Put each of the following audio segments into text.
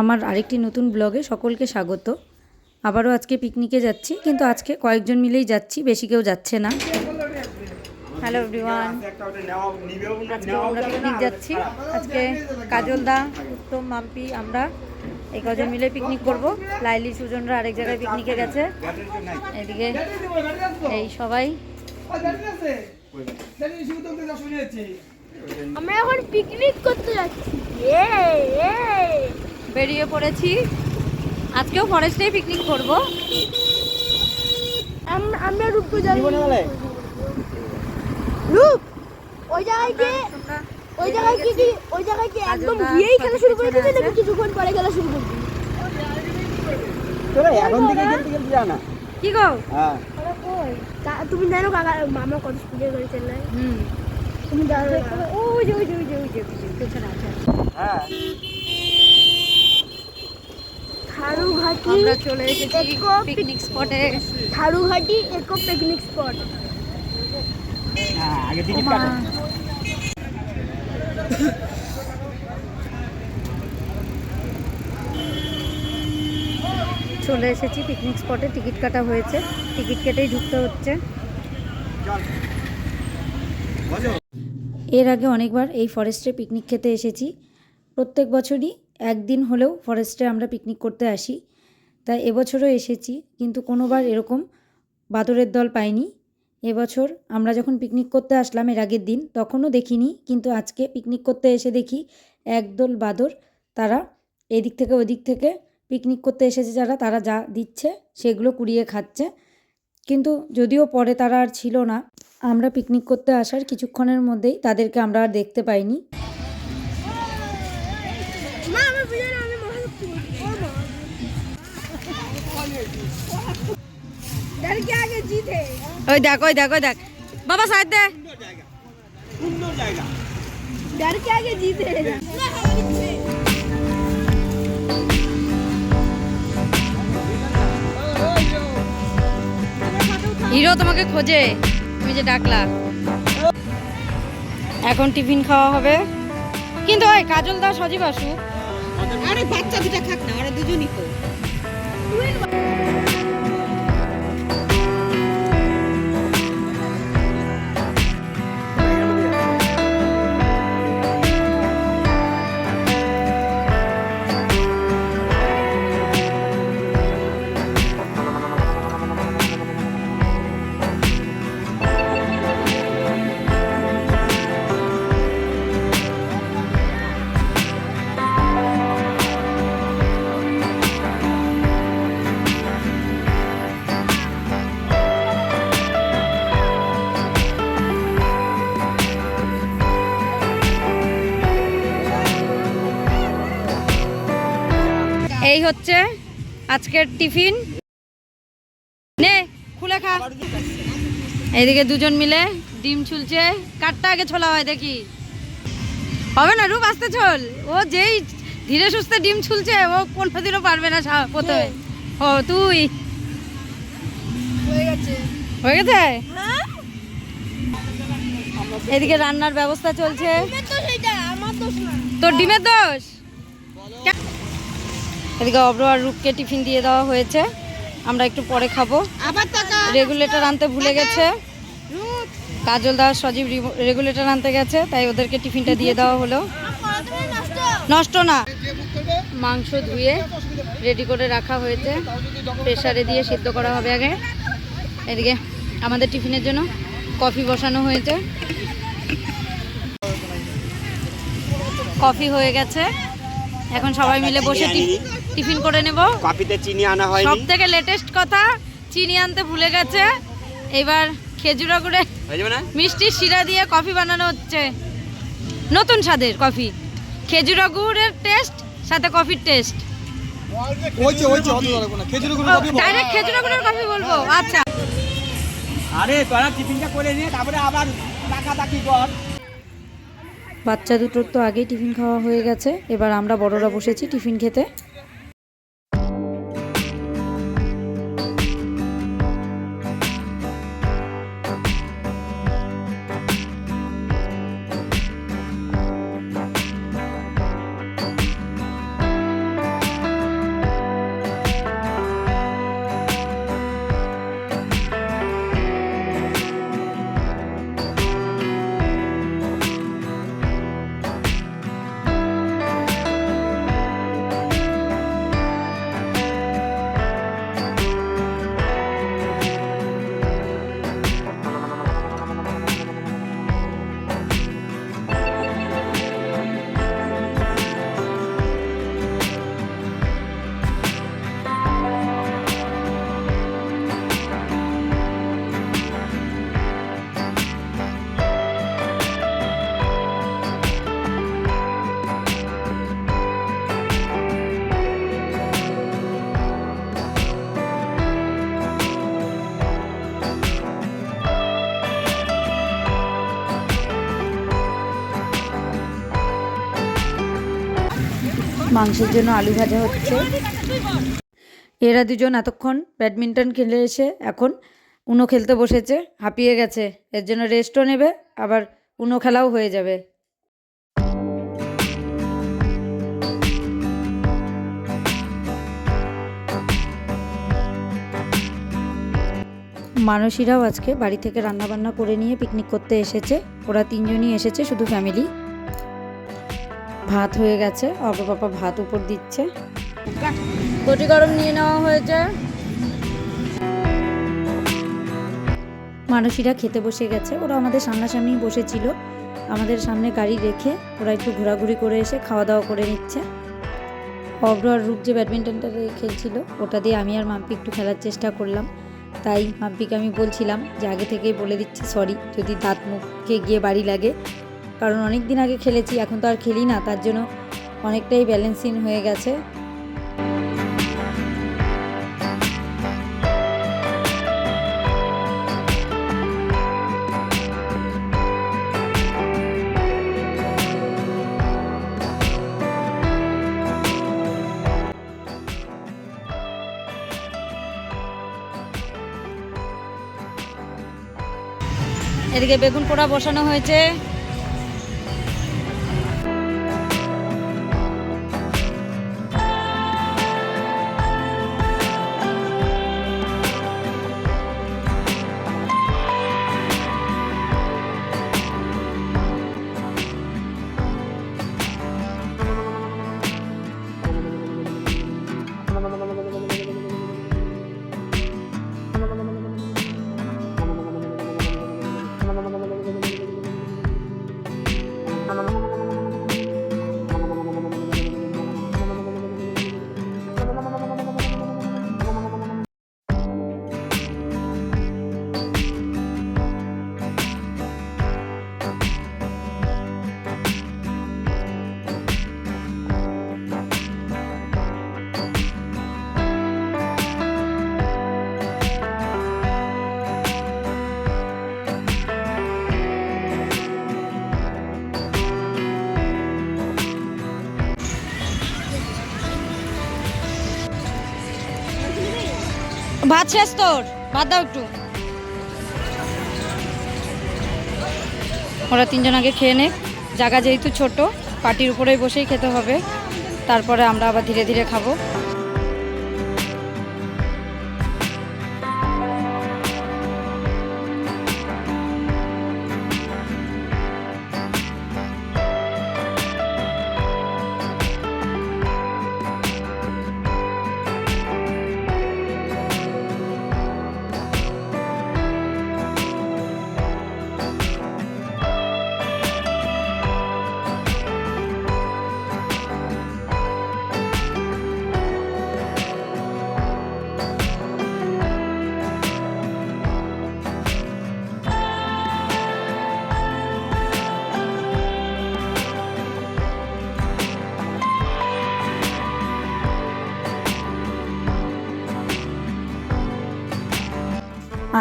আমার আরেকটি নতুন ব্লগে সকলকে স্বাগত। আবারও আজকে পিকনিকে যাচ্ছি কিন্তু আজকে কয়েকজন মিলেই যাচ্ছি বেশি কেউ যাচ্ছে না। হ্যালো এভরিওয়ান আজকে আমরা পিকনিক যাচ্ছি। আজকে কাজলদা উত্তম মাম্পি আমরা এই কজন মিলে পিকনিক করব। লাইলি সুজনরা আরেক জায়গায় পিকনিকে গেছে। এদিকে এই সবাই। আমরা এখন পিকনিক করতে যাচ্ছি। বেরিয়ে পড়েছি আজকেও ফরেস্টেই পিকনিক করব আম- আমরা রূপপুর যাব রূপ ওই জায়গায় কি ওই জায়গায় কি কি ওই জায়গায় কি একদম গিয়েই খেলা শুরু করে দিতে নাকি কিছুক্ষণ পরে খেলা শুরু করবি চলো এখন থেকে খেলতে খেলতে যা না কি গো হ্যাঁ তুমি জানো কাকা মামা কত স্পিডে গাড়ি চালায় হুম তুমি জানো? ওই যে ওই যে ওই যে ওই যে পেছনে আছে হ্যাঁ থারুঘাটি আমরা চলে এসেছি পিকনিক স্পটে থারুঘাটি একো পিকনিক স্পট হ্যাঁ আগে টিকিট কাটো চলে এসেছি পিকনিক স্পটে টিকিট কাটা হয়েছে। টিকিট কেটেই ঢুকতে হচ্ছে। এর আগে অনেকবার এই ফরেস্টে পিকনিক খেতে এসেছি। প্রত্যেক বছরই একদিন হলেও ফরেস্টে আমরা পিকনিক করতে আসি। তাই এবছরও এসেছি, কিন্তু কোনোবার এরকম বাদরের দল পাইনি। এবছর আমরা যখন পিকনিক করতে আসলাম এর আগের দিন, তখনও দেখিনি, কিন্তু আজকে পিকনিক করতে এসে দেখি একদল বাদর, তারা এদিক থেকে ওদিক থেকে পিকনিক করতে এসেছে যারা, তারা যা দিচ্ছে সেগুলো কুড়িয়ে খাচ্ছে। কিন্তু যদিও পরে তারা আর ছিল না, আমরা পিকনিক করতে আসার কিছুক্ষণের মধ্যেই তাদেরকে আমরা আর দেখতে পাইনি। মা আমার পিছনে আমি মহাশক্তি বলছি। ও মা। डर के आगे जीत है ওই দেখ ওই দেখ ওই দেখ বাবা সাইড দে সুন্দর জায়গা डर के आगे जीत है হিরো তোমাকে খোঁজে তুমি যে ডাকলা এখন টিফিন খাওয়া হবে কিন্তু ওই কাজল দা সজীব আসু আরে বাচ্চা দুটা থাক না ওরা দুজনই তো। এই হচ্ছে আজকের টিফিন। নে খুলে খা। এইদিকে দুজন মিলে ডিম ছুলছে। কাঠটা আগে ছোলা হয় দেখি। হবে না রূপ আসতে চল ও যেই ধীরে সুস্থে ডিম ছুলছে ও কোনোদিনও পারবে না প্রথমে। ও তুই। হয়ে গেছে? এদিকে রান্নার ব্যবস্থা চলছে। তোর ডিমের দোষ? এদিকে অব্র আর রূপকে টিফিন দিয়ে দেওয়া হয়েছে। আমরা একটু পরে খাব। রেগুলেটর আনতে ভুলে গেছে। কাজল দাস সজীব রেগুলেটর আনতে গেছে তাই ওদেরকে টিফিনটা দিয়ে দেওয়া হলো। নষ্ট নষ্ট না। মাংস ধুয়ে রেডি করে রাখা হয়েছে। প্রেশারে দিয়ে সিদ্ধ করা হবে আগে। এদিকে আমাদের টিফিনের জন্য কফি বসানো হয়েছে। কফি হয়ে গেছে। এখন সবাই মিলে বসে টিফিন করে নেব। কপিতে চিনি আনা সব থেকে লেটেস্ট কথা চিনি আনতে ভুলে গেছে। এবার খেজুরা হয়ে না? মিষ্টির শিরা দিয়ে কফি বানানো হচ্ছে। নতুন স্বাদের কফি। খেজুরা গুড়ের টেস্ট সাথে কফির টেস্ট ওইছে ওইছে অত লাগবে না। খেজুরগুলো কপি ডাইরেক্ট খেজুরা গুড়ের কফি বলব। আচ্ছা। আরে তোরা টিফিনটা করে নিয়ে তারপরে আবার টাকা টাকি কর। বাচ্চা দুটোর তো আগেই টিফিন খাওয়া হয়ে গেছে। এবার আমরা বড়রা বসেছি টিফিন খেতে। মাংসের জন্য আলু ভাজা হচ্ছে। এরা দুজন এতক্ষণ ব্যাডমিন্টন খেলে এসে এখন উনো খেলতে বসেছে, হাঁপিয়ে গেছে। এর জন্য রেস্টও নেবে, আবার উনো খেলাও হয়ে যাবে। মানসীরাও আজকে বাড়ি থেকে রান্নাবান্না করে নিয়ে পিকনিক করতে এসেছে। ওরা তিনজনই এসেছে, শুধু ফ্যামিলি ভাত হয়ে গেছে। অব বাবা ভাত উপর দিচ্ছে। কটি গরম নিয়ে নেওয়া হয়েছে? মানুষীরা খেতে বসে গেছে। ওরা আমাদের সামনাসামনি বসেছিল। আমাদের সামনে গাড়ি রেখে ওরা একটু ঘোরাঘুরি করে এসে খাওয়া দাওয়া করে নিচ্ছে। অব্র আর রূপ যে ব্যাডমিন্টনটা খেলছিল, ওটা দিয়ে আমি আর মাম্পি একটু খেলার চেষ্টা করলাম। তাই মাম্পিকে আমি বলছিলাম যে আগে থেকেই বলে দিচ্ছি, সরি, যদি দাঁত মুখে গিয়ে বাড়ি লাগে কারণ অনেক দিন আগে খেলেছি, এখন তো আর খেলি না, তার জন্য অনেকটাই ব্যালেন্সিং হয়ে গেছে। এদিকে বেগুন পোড়া বসানো হয়েছে। ভাত শেষ তোর, ভাত দাও একটু। ওরা তিনজন আগে খেয়ে নে জায়গা যেহেতু ছোট পার্টির উপরেই বসেই খেতে হবে। তারপরে আমরা আবার ধীরে ধীরে খাব।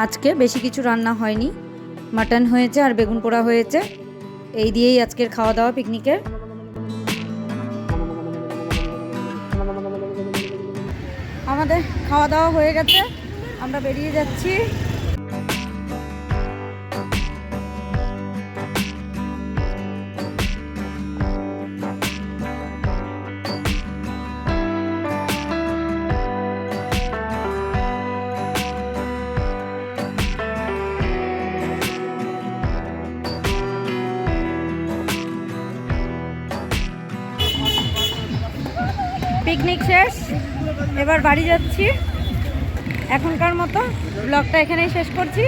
আজকে বেশি কিছু রান্না হয়নি। মাটন হয়েছে আর বেগুন পোড়া হয়েছে। এই দিয়েই আজকের খাওয়া দাওয়া পিকনিকের। আমাদের খাওয়া দাওয়া হয়ে গেছে। আমরা বেরিয়ে যাচ্ছি। পিকনিক শেষ। এবার বাড়ি যাচ্ছি। এখনকার মতো ব্লগটা এখানেই শেষ করছি।